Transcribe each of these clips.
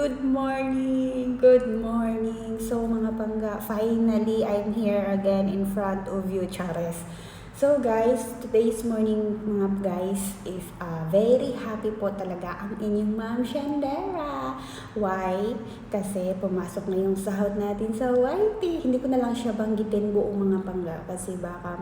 good morning! Good morning! So mga pangga, finally I'm here again in front of you, Chares. So guys, today's morning mga guys is uh, very happy po talaga ang inyong ma'am Shandera. Why? Kasi pumasok na yung sahod natin sa YT. Hindi ko na lang siya banggitin buong mga pangga kasi baka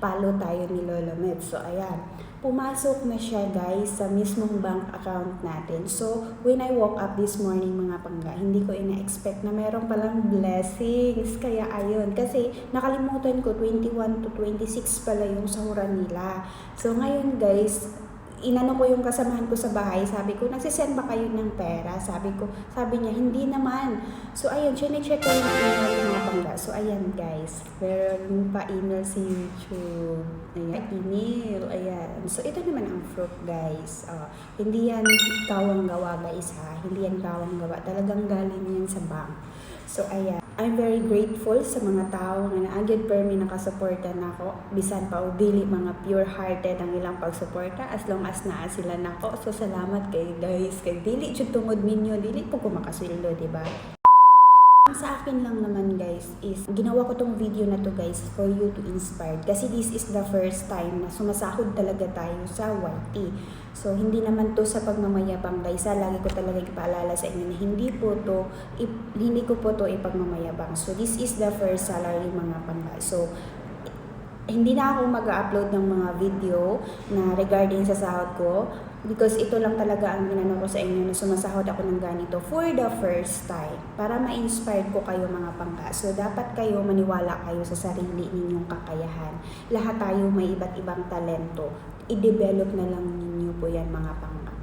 mapalo tayo ni Lolo Med. So ayan, pumasok na siya guys sa mismong bank account natin. So, when I woke up this morning mga pangga, hindi ko ina-expect na meron palang blessings. Kaya ayun, kasi nakalimutan ko 21 to 26 pala yung sahuran nila. So, ngayon guys, inano ko yung kasamahan ko sa bahay, sabi ko, nagsisend ba kayo ng pera? Sabi ko, sabi niya, hindi naman. So, ayun, chinecheck ko yung email ng mga. So, ayan guys, meron pa email sa YouTube. Ayan, email, ayan. So, ito naman ang fruit guys. Oh, hindi yan kawang gawa guys ha. Hindi yan kawang gawa. Talagang galing yan sa bank. So, ayan. I'm very grateful sa mga tao nga naagad permi nakasuporta na ako. Bisan pa o dili mga pure-hearted ang ilang pagsuporta as long as naa sila nako. So, salamat kay guys. Kay dili jud tungod ninyo, dili po ko makasweldo, di ba? Sa akin lang naman guys is ginawa ko tong video na to guys for you to inspire kasi this is the first time na sumasahod talaga tayo sa YT. So hindi naman to sa pagmamayabang guys, ah, lagi ko talaga ipaalala sa inyo na hindi po to ip- hindi ko po to ipagmamayabang. So this is the first salary mga pangga. So hindi na ako mag-upload ng mga video na regarding sa sahod ko because ito lang talaga ang ginano ko sa inyo na sumasahod ako ng ganito for the first time para ma-inspire ko kayo mga pangka. So dapat kayo maniwala kayo sa sarili ninyong kakayahan. Lahat tayo may iba't ibang talento. I-develop na lang ninyo po yan mga pangka.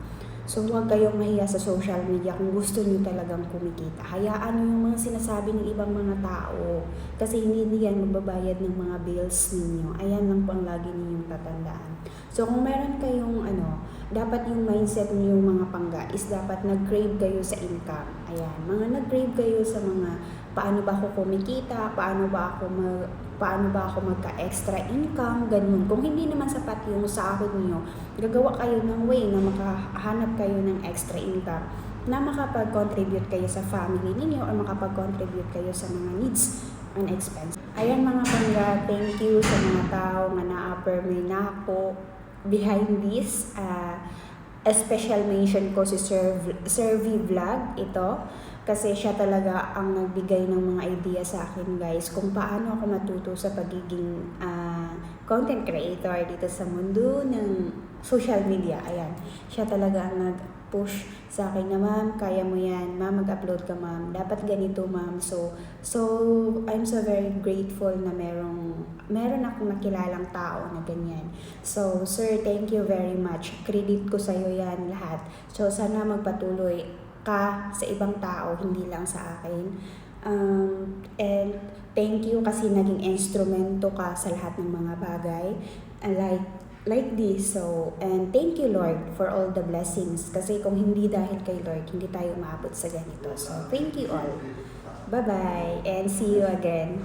So huwag kayong mahiya sa social media kung gusto niyo talagang kumikita. Hayaan niyo yung mga sinasabi ng ibang mga tao. Kasi hindi yan magbabayad ng mga bills ninyo. Ayan lang po ang lagi ninyong tatandaan. So kung meron kayong ano, dapat yung mindset niyo mga pangga is dapat nag-crave kayo sa income. Ayan, mga nag-crave kayo sa mga paano ba ako kumikita, paano ba ako mag, paano ba ako magka-extra income, ganun. Kung hindi naman sapat yung sahod niyo, gagawa kayo ng way na makahanap kayo ng extra income na makapag-contribute kayo sa family ninyo or makapag-contribute kayo sa mga needs and expense. Ayan mga pangga, thank you sa mga tao nga na-affirm na ako behind this. Uh, a special mention ko si Sir, Sir V Vlog, ito. Kasi siya talaga ang nagbigay ng mga idea sa akin guys kung paano ako matuto sa pagiging ah, content creator dito sa mundo ng social media. Ayan, siya talaga ang nag-push sa akin na ma'am, kaya mo yan, ma'am mag-upload ka ma'am, dapat ganito ma'am. So, so I'm so very grateful na merong, meron akong nakilalang tao na ganyan. So, sir, thank you very much. Credit ko sa'yo yan lahat. So, sana magpatuloy ka sa ibang tao, hindi lang sa akin. Um, and thank you kasi naging instrumento ka sa lahat ng mga bagay. Uh, like like this. So, and thank you Lord for all the blessings. Kasi kung hindi dahil kay Lord, hindi tayo maabot sa ganito. So, thank you all. Bye-bye and see you again.